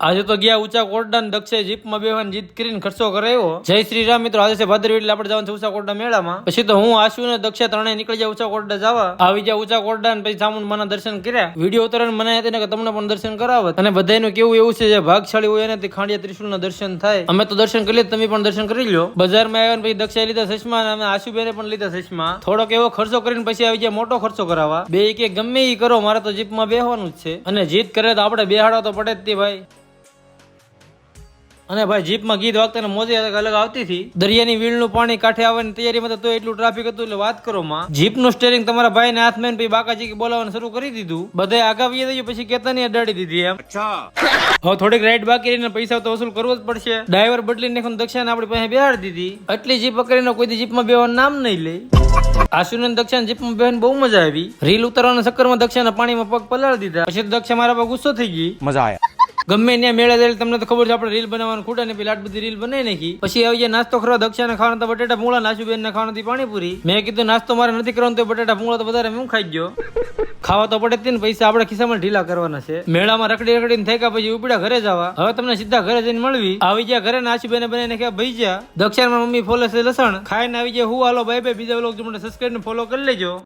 આજે તો ગયા ઊંચા કોટડા દક્ષે જીપમાં બેવાની જીત કરીને ખર્ચો કરાયો. જય શ્રી રામ મિત્રો, આજે છે ભાદરવી એટલે આપણે જવાનું છે ઊંચા કોરડા મેળામાં. પછી તો હું, આશુ ને દક્ષે ત્રણે નીકળી જાય ઊંચા કોટડા જવા. આવી જાય ઊંચા કોટડા ને પછી સામુન મને દર્શન કર્યા. વીડિયો ઉતારણ મને હતી કે તમને પણ દર્શન કરાવત. અને બધાનું કેવું એવું છે જે ભાગશાળી હોય એનાથી ખાંડિયા ત્રિશુલ દર્શન થાય. અમે તો દર્શન કરી તમે પણ દર્શન કરી લો બજારમાં આવ્યા પછી દક્ષે લીધા ચશ્મા અને આશુ આશુબેને પણ લીધા ચશ્મા. થોડોક એવો ખર્ચો કરીને પછી આવી જાય મોટો ખર્ચો કરાવવા. બે કે ગમે એ કરો, મારે તો જીપમાં બેહવાનું જ છે. અને જીત કરે તો આપણે બેહાડવા તો પડે જ તે ભાઈ. અને ભાઈ જીપમાં ગીત વાગતા મોજે અલગ આવતી હતી. દરિયાની વીળનું પાણી કાંઠે આવવાની તૈયારીમાં તો એટલું ટ્રાફિક હતું એટલે વાત કરો માં. જીપનું સ્ટેરિંગ તમારા ભાઈ ને મેન પછી બાકાજી કે બોલાવવાનું શરૂ કરી દીધું. બધા આગા વી દઈએ પછી કેતા નહીં અડાડી દીધી એમ. હવે થોડીક રાઈડ બાકી રહીને પૈસા તો વસૂલ કરવો જ પડશે. ડ્રાઈવર બદલી ને દક્ષિણ આપણી પાસે બેહાડી દીધી. એટલી જીપ પકડીને કોઈ જીપમાં બેવાનું નામ નહીં લે. આસુન દક્ષિણ જીપમાં બેહન બહુ મજા આવી. રીલ ઉતારવાના ચક્કરમાં દક્ષિણના પાણીમાં પગ પલાળી દીધા. પછી દક્ષા મારા પર ગુસ્સો થઈ ગઈ. મજા આવ્યા ગમે ત્યાં મેળે જાય તમને તો ખબર છે, આપણે રીલ બનાવવાનું ખૂટે ને પેલા બધી રીલ બનાવી નાખી. પછી આવી નાસ્તો ખરો, દક્ષાને ખાવાના તો બટેટા મૂળા નાશુબેન ને ખાવાની પાણીપુરી. મેં કીધું, નાસ્તો મારે નથી કરવાનું તો બટેટા પૂળા તો વધારે હું ખાઈ ગયો. ખાવા તો પડે ને, પૈસા આપણે ખિસ્સામાં ઢીલા કરવાના છે. મેળામાં રખડી રખડીને થઈ ગયા પછી ઉપડ્યા ઘરે જવા. હવે તમને સીધા ઘરે જઈને મળવી. આવી ગયા ઘરે ને આશુબેને બનાવીને કે ભાઈ જ્યાં દક્ષામાં મમ્મી ફોલે છે લસણ. ખાઈને આવી જાય હું હાલો બાય બાય બીજા લોકો સબસ્ક્રાઈબ ને ફોલો કરી લેજો.